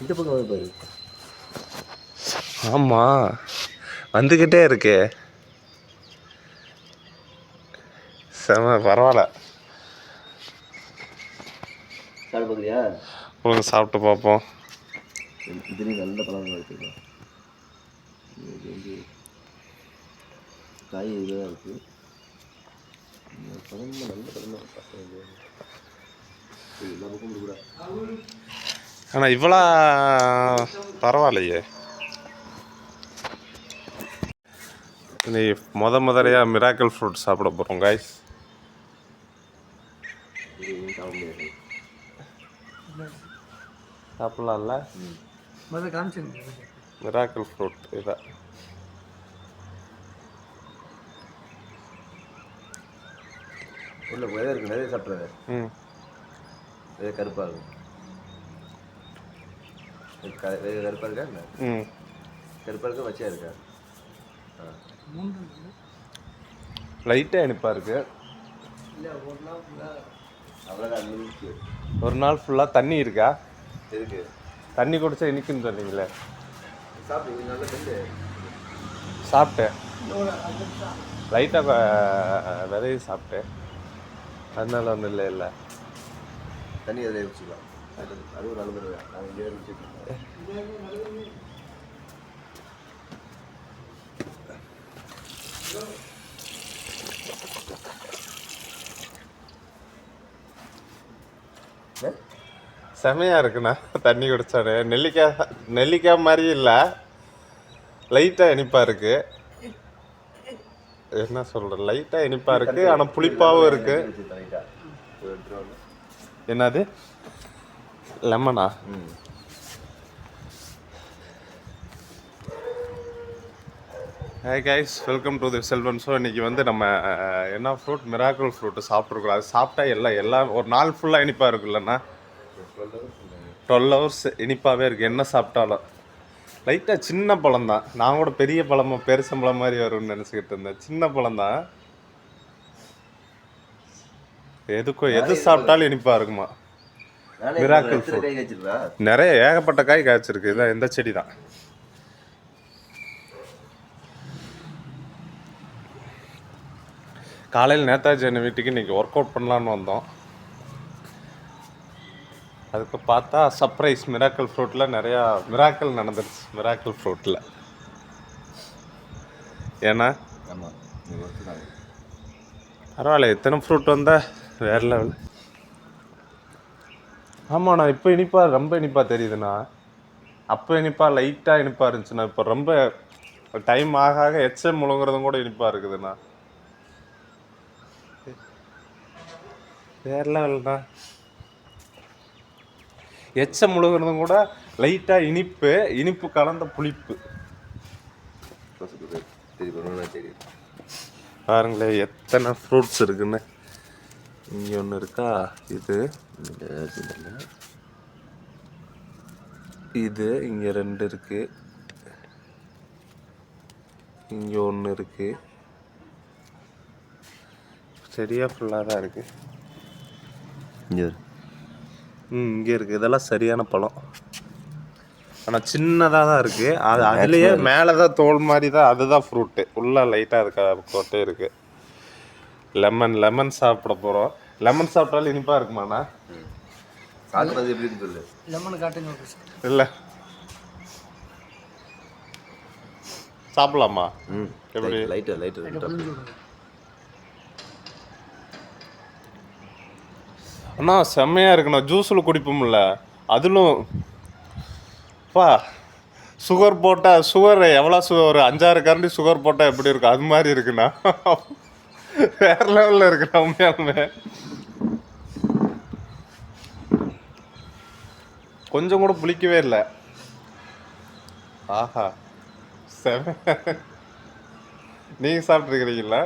இந்த பக்கம் வந்து பாரு. ஆமாம் வந்துக்கிட்டே இருக்கு. செம பரவாயில்ல. சாப்பிட பார்க்குறியா கொடுங்க சாப்பிட்டு பார்ப்போம் இதுலேயும் நல்ல பழம் இருக்குது இது வந்து காய் இதாக இருக்குது பழம் நல்ல பழமாக இருக்கு எல்லா பக்கம் கூட ஆனால் இவ்வளோ பரவாயில்லையே. நீ முத முதலையாக மிராக்கல் ஃப்ரூட் சாப்பிட போகிறோம் காய்ஸ் சாப்பிட்லாம்ல? மிராக்கல் ஃப்ரூட் இதான் உள்ள நிறைய சாப்பிட்றாரு ம். கருப்பாக இருக்கும் கருப்பாக இருக்கா என்ன? ம். கருப்பாக இருக்கா இருக்கா? மூன்று லைட்டாக இனிப்பாக இருக்குது இல்லை ஒரு நாள் ஃபுல்லாக அவ்வளோதான் அந்த நிமிஷம் ஒரு நாள் ஃபுல்லாக தண்ணி இருக்கா? எதுக்கு தண்ணி குடிச்சா இனிக்குன்னு சொன்னீங்களே. சாப்பிட்டேன். லைட்டாக விதையை சாப்பிட்டேன். அதனால ஒன்றும் இல்லை இல்லை. தண்ணி அதில் வச்சுக்கலாம் அது நல்லது தான் நாங்கள் இங்கே செமையாக இருக்குண்ணா. தண்ணி குடிச்சானே நெல்லிக்காய் நெல்லிக்காய் மாதிரி இல்லை. லைட்டாக இனிப்பாக இருக்கு. என்ன சொல்கிறேன் லைட்டாக இனிப்பாக இருக்கு. ஆனால் புளிப்பாகவும் இருக்கு. என்னது? லெமனா? ம் hi guys welcome to the Selvan so இன்றைக்கி வந்து நம்ம என்ன ஃப்ரூட் மிராக்கிள் ஃப்ரூட்டு சாப்பிட்ருக்கோம் அது சாப்பிட்டா எல்லாம் எல்லாம் ஒரு நாள் ஃபுல்லாக இனிப்பாக இருக்குல்லண்ணா. டுவெல் ஹவர்ஸ் இனிப்பாகவே இருக்குது என்ன சாப்பிட்டாலும். லைட்டாக சின்ன பழம் தான் நான் கூட பெரிய பழமா பெருசம்பழம் மாதிரி வரும்னு நினச்சிக்கிட்டு இருந்தேன். சின்ன பழம் தான் எதுக்கும் எது சாப்பிட்டாலும் இனிப்பாக இருக்குமா? வச்சிருக்கா நிறைய ஏகப்பட்ட காய் காய்ச்சிருக்கு. இதான் இந்த செடி தான் காலையில் நேதாஜி அண்ணன் வீட்டுக்கு இன்னைக்கு ஒர்க் அவுட் பண்ணலான்னு வந்தோம். அதுக்கு பார்த்தா சர்ப்ரைஸ் மிராக்கல் ஃப்ரூட்டில் நிறையா மிராக்கல் நடந்துருச்சு. மிராக்கல் ஃப்ரூட்டில் ஏன்னா பரவாயில்ல எத்தனை ஃப்ரூட் வந்தால் வேற லெவல் ஆமாண்ணா இப்போ இனிப்பா ரொம்ப இனிப்பா தெரியுதுண்ணா. அப்போ இனிப்பா லைட்டாக இனிப்பா இருந்துச்சுண்ணா. இப்போ ரொம்ப டைம் ஆக ஆக எச்சம் முழுங்குறதும் கூட இனிப்பா இருக்குதுண்ணா. வேற லெவல்ண்ணா எச்சம் முழுங்குறதும் கூட லைட்டாக இனிப்பு இனிப்பு கலந்த புளிப்பு. பாருங்களேன் எத்தனை ஃப்ரூட்ஸ் இருக்குன்னு. இங்கே ஒன்று இருக்கா? இது. இது இங்கே ரெண்டு இருக்கு. இங்கே ஒன்று இருக்கு. சரியாக ஃபுல்லாக தான் இருக்கு. இங்கே ம் இங்கே இருக்கு. இதெல்லாம் சரியான பழம். ஆனால் சின்னதாக தான் இருக்கு. அது அதுலேயே மேலே தான் தோல் மாதிரி தான். அதுதான் ஃப்ரூட்டு உள்ள லைட்டாக இருக்க கொட்டே இருக்கு. லெமன் லெமன் சாப்பிட போகிறோம் லெமன் சாப்பிட்டாலும் இனிப்பாக இருக்குமாண்ணா? சாப்பிட்றது எப்படி இருக்கு சொல்லு. லெமன் காட்டுங்க. இல்லை. சாப்பிடலாமா? ம். எப்படி? லைட்டு லைட்டு அண்ணா செம்மையாக இருக்குண்ணா. ஜூஸில் குடிப்போம்ல. அதிலும் பா சுகர் போட்டால் சுகர் எவ்வளோ ஒரு அஞ்சாறு கரண்டி சுகர் போட்டால் எப்படி இருக்கும்? அது மாதிரி இருக்குண்ணா. வேற லெவலில் இருக்குண்ணா உண்மையாலுமே கொஞ்சம் கூட புளிக்கவே இல்லை. ஆஹா. செம நீங்கள் சாப்பிட்ருக்கிறீங்களா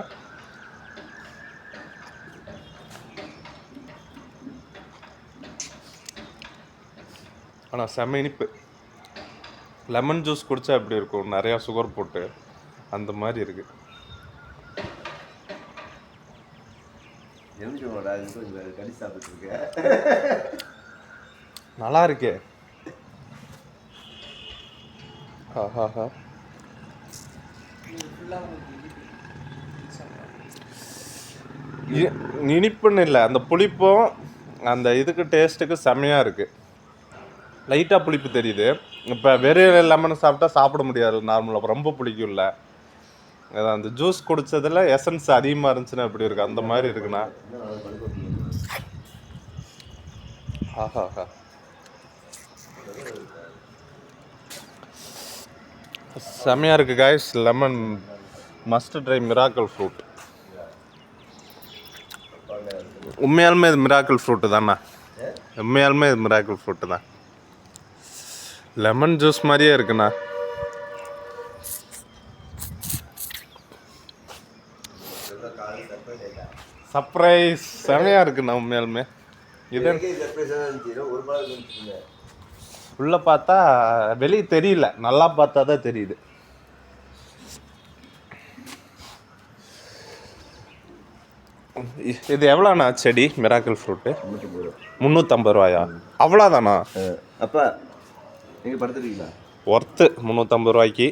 ஆனால் செம இனிப்பு. லெமன் ஜூஸ் குடிச்சா எப்படி இருக்கும்? நிறையா சுகர் போட்டு அந்த மாதிரி இருக்குது கொஞ்சம் கடி நல்லா இருக்கே. ஆஹாஹா இ- இனிப்புன்னு இல்லை அந்த புளிப்பும் அந்த இதுக்கு டேஸ்ட்டுக்கு செம்மையாக இருக்குது லைட்டாக புளிப்பு தெரியுது. இப்போ வெறும் லெமன் சாப்பிட்டா சாப்பிட முடியாது நார்மலாக ரொம்ப புளிக்கும்ல அதான் அந்த ஜூஸ் குடிச்சதுல எசன்ஸ் அதிகமாக இருந்துச்சுன்னா எப்படி இருக்கு? அந்த மாதிரி இருக்குண்ணா. இன்னும் நாலு செம்மையாக இருக்குது guys lemon must try miracle fruit உண்மையாலுமே இது மிராக்கல் ஃப்ரூட்டு தாண்ணா. உண்மையாலுமே இது மிராக்கல் ஃப்ரூட்டு தான். லெமன் ஜூஸ் மாதிரியே இருக்குண்ணா காலையில் சர்ப்ரைஸ் செமையாக இது இருந்துச்சு ஒரு பழம் இருந்துச்சுங்க உள்ளே பார்த்தா வெளியே தெரியல. நல்லா பார்த்தா தான் தெரியுது. இது எவ்வளோண்ணா செடி மிராக்கல் ஃப்ரூட்டு முந்நூற்றம்பது ரூபாயா? அவ்வளோதானா? அப்பா நீங்கள் படுத்துருக்கீங்களா? ஒர்த்து முந்நூற்றம்பது ரூபாய்க்கு.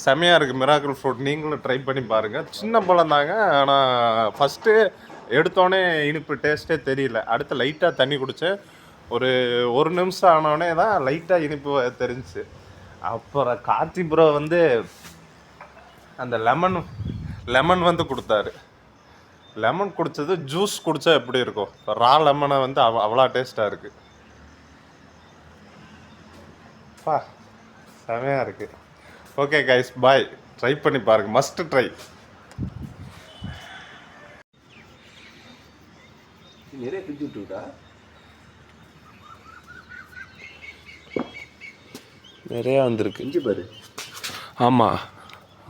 ஆ, செமையாக இருக்குது மிராக்கல் ஃப்ரூட் நீங்களும் ட்ரை பண்ணி பாருங்கள் சின்ன பழம் தாங்க ஆனால் ஃபஸ்ட்டு எடுத்தோடனே இனிப்பு டேஸ்ட்டே தெரியல. அடுத்து லைட்டாக தண்ணி குடித்தேன் ஒரு ஒரு நிமிஷம் ஆனோடனே தான் லைட்டாக இனிப்பு தெரிஞ்சிச்சு. அப்புறம் கார்த்தி ப்ரோ வந்து அந்த லெமன் லெமன் வந்து கொடுத்தாரு. லெமன் குடித்தது ஜூஸ் குடித்தா எப்படி இருக்கும்? ரா லெமனை வந்து அவ் அவ்வளோ டேஸ்ட்டாக இருக்குது பா செமையாக இருக்குது ஓகே கைஸ் பாய் ட்ரை பண்ணி பாருங்க. மஸ்ட் ட்ரை நிறைய பிரிச்சு விட்டுவிட்டா நிறையா வந்திருக்கு. இஞ்சி பாரு. ஆமாம்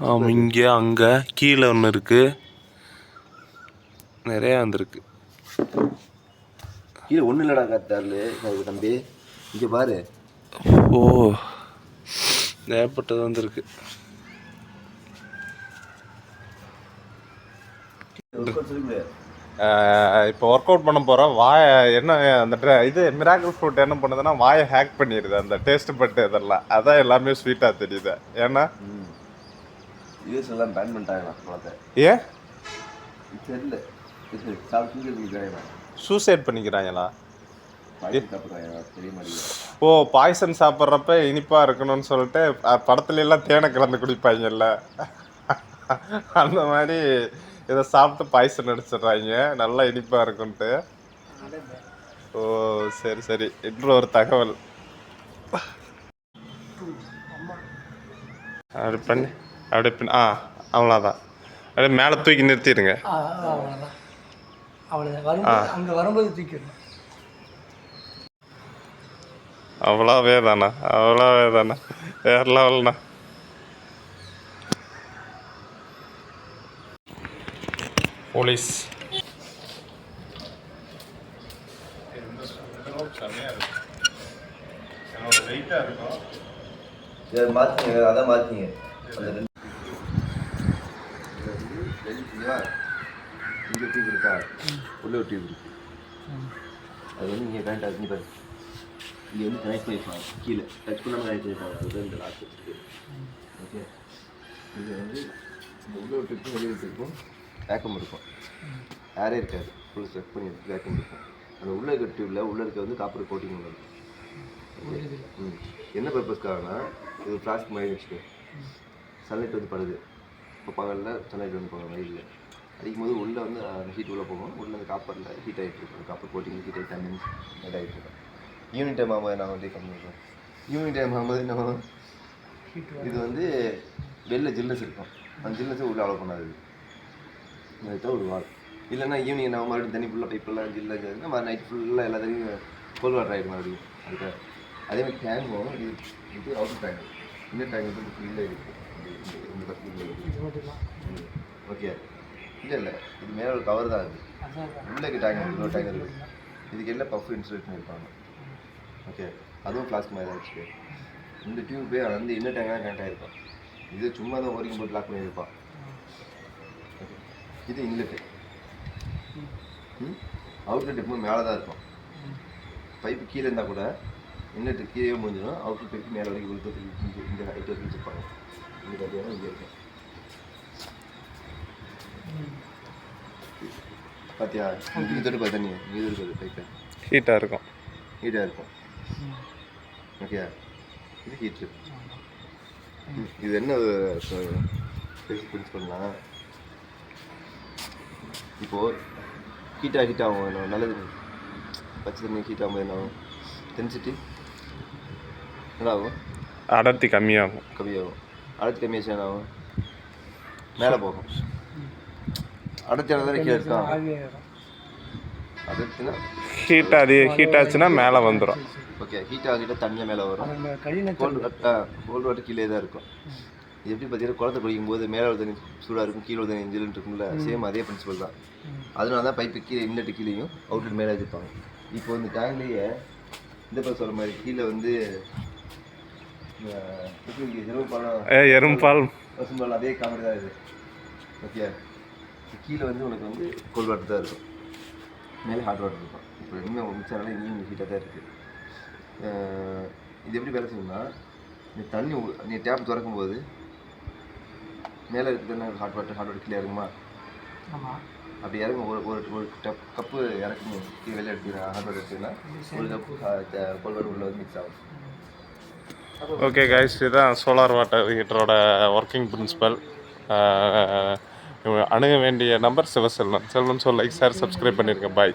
ஆமாம் இங்கே அங்கே கீழே ஒன்று இருக்குது நிறையா வந்திருக்கு. கீழே ஒன்றும் இல்லைடா காத்தாரு தம்பி. இங்கே பாரு. ஓ. ஏற்பட்டது வந்திருக்கு. இப்போ ஒர்க் அவுட் பண்ண போகிறோம் வாயை என்ன அந்த இது மிராக்கிள் ஃப்ரூட் என்ன பண்ணுதுன்னா வாயை ஹேக் பண்ணிடுது அந்த டேஸ்ட் பட்டு இதெல்லாம். அதான் எல்லாமே ஸ்வீட்டாக தெரியுது. ஏன்னா? யூஎஸ் எல்லாம் பேன் பண்ணிட்டாங்களா பழத்தை ஏன் தெரியல சூசைட் பண்ணிக்கிறாங்களா? ஓ பாய்சன் சாப்பிட்றப்ப இனிப்பாக இருக்கணும்னு சொல்லிட்டு படத்துல எல்லாம் தேனை கலந்து குடிப்பாங்கல்ல அந்த மாதிரி இதை சாப்பிட்டு பாய்சன் அடிச்சிடுறாங்க நல்லா இனிப்பாக இருக்குன்ட்டு. ஓ சரி சரி. இன்று ஒரு தகவல். அப்படி பண்ணி. அப்படி பண்ணி ஆ அவ்வளோதான் அப்படியே மேலே தூக்கி நிறுத்திடுங்க. ஆ ஆ, அவ்வளோதான் அவ்வளோதான் வரும்போது அங்கே வரும்போது தூக்கிடணும் அவ்வளோவே தானா? அவ்வளோவே தானா? வேற லெவல்ண்ணா. போலீஸ். மாற்றிங்க அதான் மாற்றிங்க? இங்கே டியூப் இருக்கா உள்ள ஒரு டியூப் இருக்கு அது வந்து இங்கே கனெக்ட் ஆகுது பாரு. இங்கே வந்து கனெக்ட் பண்ணிருப்பாங்க கீழே டச் பண்ணாமல் கனெக்ட் பண்ணிருப்பாங்க அதுதான் இந்த லாக் வச்சுருக்கு ஓகே இது வந்து உள்ளே விட்டுருக்கும் வெளியே ஒரு வேக்கம் இருக்கும். ஏரே இருக்காது. ஃபுல் செக் பண்ணி வேக்கம் இருக்கும். அந்த உள்ள இருக்க டியூப்ல உள்ள இருக்க வந்து காப்பர் கோட்டிங் உள்ளது ம். என்ன பர்பஸ்க்காகனா இது பிளாஸ்டிக் மாதிரி வச்சுக்கோ. சன்லைட் வந்து படுது. இப்போ பகலில் சன்லைட் வந்து போகிற மாதிரி இல்லை. அடிக்கும் போது உள்ளே வந்து ஹீட் உள்ளே போகும். உள்ளே அந்த காப்பரில் ஹீட் ஆகிட்டு இருக்கும். காப்பர் கோட்டிங் ஹீட் ஆகி டென் மினிட்ஸ் ஹீட் ஆகிட்டு இருக்கும் ஈவினிங் டைம் ஆகும்போது நான் வந்து கம்மி இருக்கும் ஈவினிங் டைம் ஆகும்போது நம்ம இது வந்து வெளில ஜில்னஸ் இருக்கும் அந்த ஜில்னஸை உள்ளே அலோவ் பண்ணாது இதுதான் ஒரு வால் இல்லைன்னா ஈவினிங் நம்ம மறுபடியும் தண்ணி ஃபுல்லாக பைப்பெல்லாம் ஜில்லாக இருந்துச்சுன்னா நைட் ஃபுல்லாக எல்லாத்தையும் கோல் வாட்டர் ஆகிடும் மறுபடியும். அதுக்காக அதே மாதிரி டேங்கும் இது இது அவுட் டேங்க் இந்த டேங்க் வந்து ஃபுல்லாக இருக்குது இந்த பக்கத்தில் இருக்குது ஓகே. இல்லை இல்லை. இது மேலே ஒரு கவர் தான் அதான் உள்ளே டேங்க் இன்னொரு டேங்க் இருக்குது இதுக்கு எல்லாம் பஃப் இன்சுலேட் பண்ணியிருப்பாங்க ஓகே அதுவும் ஃப்ளாஸ்க் மாதிரி தான் வச்சுக்கு இந்த டியூபே வந்து இன்னும் டேங்காக கனெக்ட் ஆகிருக்கும் இது சும்மா தான் ஓரிங் போட்டு லாக் பண்ணியிருப்பான் ஓகே இது இன்லெட்டு ம். அவுட்லெட் எப்பவும் மேலே தான் இருக்கும். பைப்பு கீழே இருந்தால் கூட இன்னட்டு கீழே முடிஞ்சிடும். அவுட்லெட் பைப்பு மேலே வரைக்கும் இந்த ஹைட் வரைக்கும் வச்சுருப்பாங்க. இந்த கட்டியான இங்கே இருக்கும். பார்த்தியா தொட்டு பார்த்தா நீ? இங்கே தொட்டு பைப்பு ஹீட்டாக இருக்கும். ஹீட்டாக இருக்கும். ஓகே. இது ஹீட்ரு இது என்ன பிரின்சிபல்னா இப்போது ஹீட்டாக ஹீட் ஆகும். என்ன நல்லது. பச்சை தண்ணி ஹீட் ஆகும்போது என்ன ஆகும்? டென்சிட்டி என்ன ஆகும்? அடர்த்தி கம்மியாகும். கம்மியாகும். அடுத்து கம்மியாச்சு என்ன ஆகும்? மேலே போகும். அடுத்த தானே கீழே இருக்கான் ஆவியாயிரும் அடுத்துனா ஹீட் அதிக ஹீட் ஆச்சுன்னா மேலே வந்துடும் ஓகே ஹீட் ஆகிட்ட தண்ணியாக மேலே வரும். கோல்டு வாட்டர் கோல்டு வாட்டர் கீழே தான் இருக்கும். இது எப்படி பார்த்தீங்கன்னா குளத்தை குடிக்கும் போது மேலே உள்ள தண்ணி சூடாக இருக்கும் கீழே உள்ள தண்ணி ஜில்லுன்னு இருக்கும்ல சேம் அதே பிரின்சிபல் தான். அதனால தான் பைப்பு கீழே இன்னட்டு கீழேயும் அவுட்லெட் மேலே வச்சுருப்பாங்க இப்போ இந்த டேங்க்லேயே இந்த பக்கம் சொல்கிற மாதிரி கீழே வந்து எறும்பால் பசும்பால் அதே காமெடி தான் இது. ஓகே கீழே வந்து உனக்கு வந்து கோல்ட் வாட்டர் தான் இருக்கும். மேலே ஹாட் வாட்டர் இருக்கும். இப்போ இன்னும் மிச்சம் இங்கேயும் ஹீட்டாக தான் இருக்குது இது எப்படி வேலை செய்யணும்னா நீ தண்ணி நீ டேப் திறக்கும் போது மேலே இருக்கிறது ஹாட் வாட்டர் ஹாட் வாட்டர் கீழே இறங்குமா? ஆமாம் அப்படி இறங்கும் ஒரு ஒரு ஒரு டப் கப்பு இறக்கணும் கீழே வெளியே எடுத்துக்கிறேன் ஹாட் வாட்டர் எடுத்துக்கினா ஒரு கப்பு கோல்ட் வாட்டர் உள்ள வந்து மிக்ஸ் ஆகும். ஓகே கைஸ் இதுதான் சோலார் வாட்டர் ஹீட்டரோட ஒர்க்கிங் பிரின்சிபல் அணுக வேண்டிய நம்பர் சிவசெல்வன். செல்வன் சொல் லைக் சார் சப்ஸ்கிரைப் பண்ணியிருக்கேன் பாய்